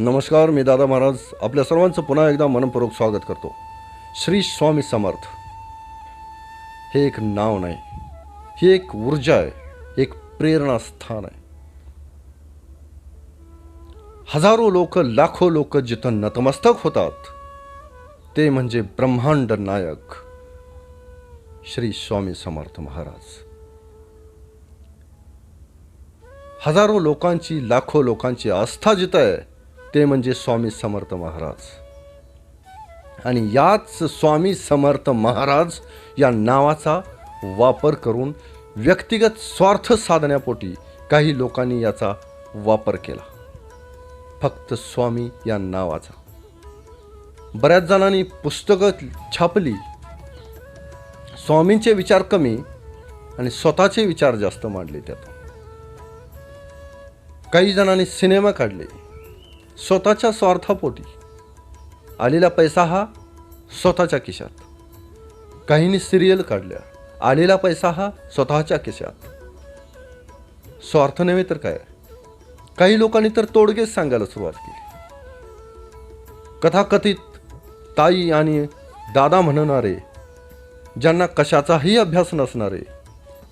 नमस्कार मी दादा महाराज. आपल्या सर्वांचं पुन्हा एकदा मनपूर्वक स्वागत करतो. श्री स्वामी समर्थ. हे एक नाव नाही. ही एक ऊर्जा आहे. एक प्रेरणास्थान आहे. हजारो लोक लाखो लोक जिथं नतमस्तक होतात ते म्हणजे ब्रह्मांड नायक श्री स्वामी समर्थ महाराज. हजारो लोकांची लाखो लोकांची आस्था जिथं आहे ते म्हणजे स्वामी समर्थ महाराज. आणि याच स्वामी समर्थ महाराज या नावाचा वापर करून व्यक्तिगत स्वार्थ साधण्यापोटी काही लोकांनी याचा वापर केला. फक्त स्वामी या नावाचा. बऱ्याच जणांनी पुस्तकं छापली. स्वामींचे विचार कमी आणि स्वतःचे विचार जास्त मांडले त्यात काही जणांनी सिनेमा काढले. स्वतःच्या स्वार्थापोटी. आलेला पैसा हा स्वतःच्या खिशात. काहींनी सिरियल काढल्या. आलेला पैसा हा स्वतःच्या खिशात. स्वार्थ नव्हे तर काय? काही लोकांनी तर तोडगेच सांगायला सुरुवात केली. कथाकथित ताई आणि दादा म्हणणारे ज्यांना कशाचाही अभ्यास नसणारे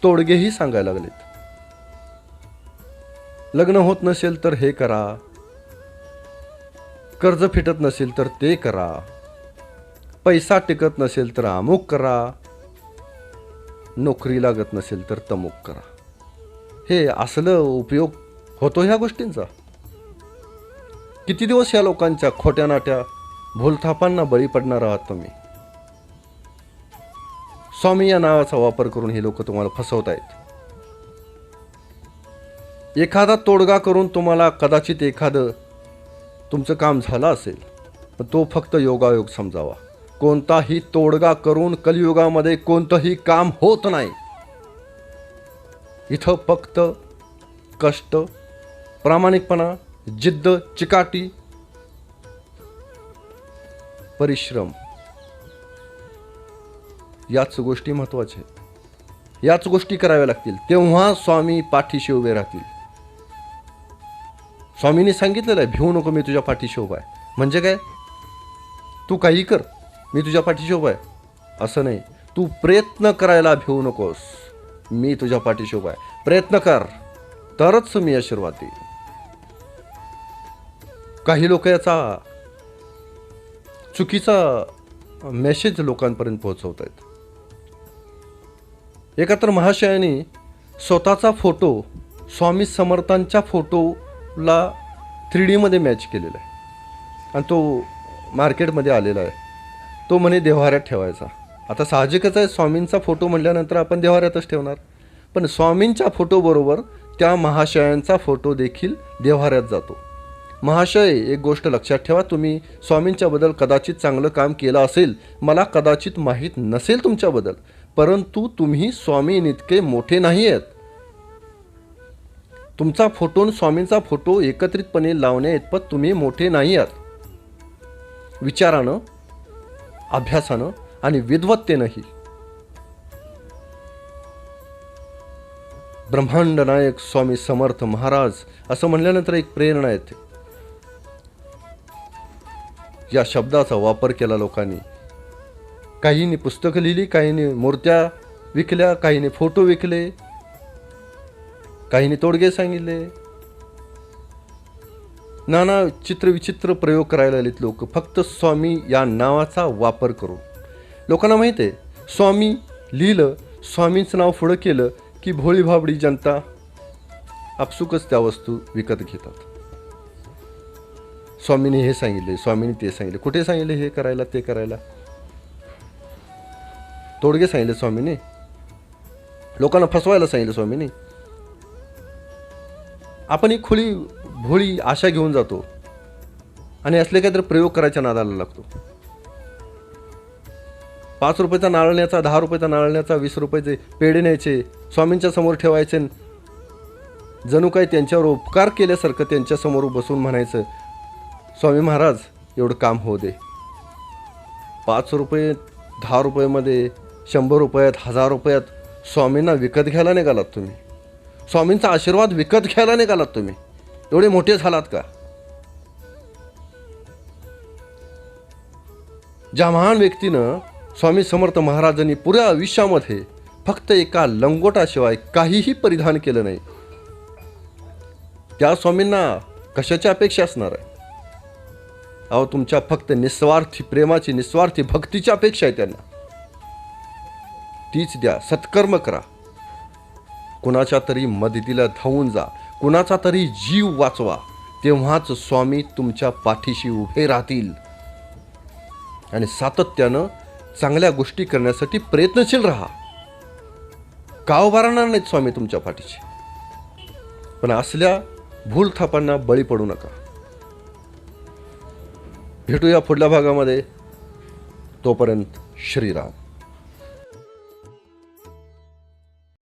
तोडगेही सांगायला लागलेत. लग्न होत नसेल तर हे करा कर्ज फिटत नसेल तर ते करा. पैसा टिकत नसेल तर अमुक करा. नोकरी लागत नसेल तर तमुक करा. हे असलं उपयोग होतो ह्या गोष्टींचा. किती दिवस या लोकांच्या खोट्या नाट्या भूलथापांना बळी पडणार आहात तुम्ही? स्वामी या नावाचा वापर करून हे लोक तुम्हाला फसवत आहेत. एखादा तोडगा करून तुम्हाला कदाचित एखादं तुमचं काम झालं असेल पण तो फक्त योगायोग समजावा. कोणताही तोडगा करून कलियुगामध्ये कोणतंही काम होत नाही. इथं फक्त कष्ट प्रामाणिकपणा जिद्द चिकाटी परिश्रम. याच गोष्टी महत्त्वाच्या आहेत. याच गोष्टी कराव्या लागतील. तेव्हा स्वामी पाठीशी उभे राहतील. स्वामींनी सांगितलेलं आहे भिवू नको मी तुझ्या पाठीशी उभा आहे. म्हणजे काय? तू काही कर मी तुझ्या पाठीशी उभा आहे. असं नाही. तू प्रयत्न करायला भिवू नकोस मी तुझ्या पाठीशी उभा आहे. प्रयत्न कर तरच मी आशीर्वाद. देईल काही लोक याचा चुकीचा मेसेज लोकांपर्यंत पोहोचवत आहेत. एका तर महाशयाने स्वतःचा फोटो स्वामी समर्थांच्या ला थ्री डीमध्ये मॅच केलेला आहे. आणि तो मार्केटमध्ये आलेला आहे. तो म्हणे देव्हाऱ्यात ठेवायचा. आता साहजिकच आहे स्वामींचा फोटो म्हटल्यानंतर आपण देव्हाऱ्यातच ठेवणार. पण स्वामींच्या फोटोबरोबर त्या महाशयांचा फोटो देखील देव्हाऱ्यात जातो. महाशय एक गोष्ट लक्षात ठेवा तुम्ही स्वामींच्याबद्दल कदाचित चांगलं काम केलं असेल मला कदाचित माहीत नसेल तुमच्याबद्दल परंतु तुम्ही स्वामींइतके मोठे नाही आहेत तुमचा फोटो आणि स्वामींचा फोटो एकत्रितपणे लावण्या इतपत तुम्ही मोठे नाही आहात. विचारानं अभ्यासानं आणि विद्वत्तेनंही. ब्रह्मांड नायक स्वामी समर्थ महाराज असं म्हणल्यानंतर एक प्रेरणा येते. या शब्दाचा वापर केला लोकांनी. काहींनी पुस्तकं लिहिली काहींनी मूर्त्या विकल्या काहींनी फोटो विकले काहींनी तोडगे सांगितले. नाना चित्रविचित्र प्रयोग करायला आलेत लोक. फक्त स्वामी या नावाचा वापर करून. लोकांना माहीत आहे स्वामी लिहिलं स्वामींचं नाव पुढं केलं की भोळी भाबडी जनता आपसुकच त्या वस्तू विकत घेतात. स्वामीने हे सांगितले स्वामीने ते सांगितले. कुठे सांगितले हे करायला ते करायला? तोडगे सांगितले स्वामीने. लोकांना फसवायला सांगितलं स्वामीने. आपण एक खुली भोळी आशा घेऊन जातो. आणि असले काहीतरी प्रयोग करायच्या नादाला लागतो. पाच रुपयाचा नाळण्याचा दहा रुपयाचा नाळण्याचा वीस रुपयाचे पेढे न्यायचे स्वामींच्या समोर ठेवायचे जणू काही त्यांच्यावर उपकार केल्यासारखं त्यांच्यासमोर बसून म्हणायचं स्वामी महाराज एवढं काम होऊ दे. पाच रुपये दहा रुपयामध्ये शंभर रुपयात हजार रुपयात स्वामींना विकत घ्यायला निघालात तुम्ही. स्वामींचा आशीर्वाद विकत घ्यायला निघालात तुम्ही. एवढे मोठे झालात का? ज्या महान व्यक्तीनं स्वामी समर्थ महाराजांनी पुऱ्या आयुष्यामध्ये फक्त एका लंगोटाशिवाय काहीही परिधान केलं नाही त्या स्वामींना कशाची अपेक्षा असणार आहे? अहो तुमच्या फक्त निस्वार्थी प्रेमाची निस्वार्थी भक्तीची अपेक्षा आहे त्यांना. तीच द्या सत्कर्म करा. कुणाच्या तरी मदतीला धावून जा कुणाचा तरी जीव वाचवा. तेव्हाच स्वामी तुमच्या पाठीशी उभे राहतील. आणि सातत्यानं चांगल्या गोष्टी करण्यासाठी प्रयत्नशील राहा. का उभा राहणार नाहीत स्वामी तुमच्या पाठीशी. पण असल्या भूलथापांना बळी पडू नका. भेटूया पुढल्या भागामध्ये. तोपर्यंत श्रीराम.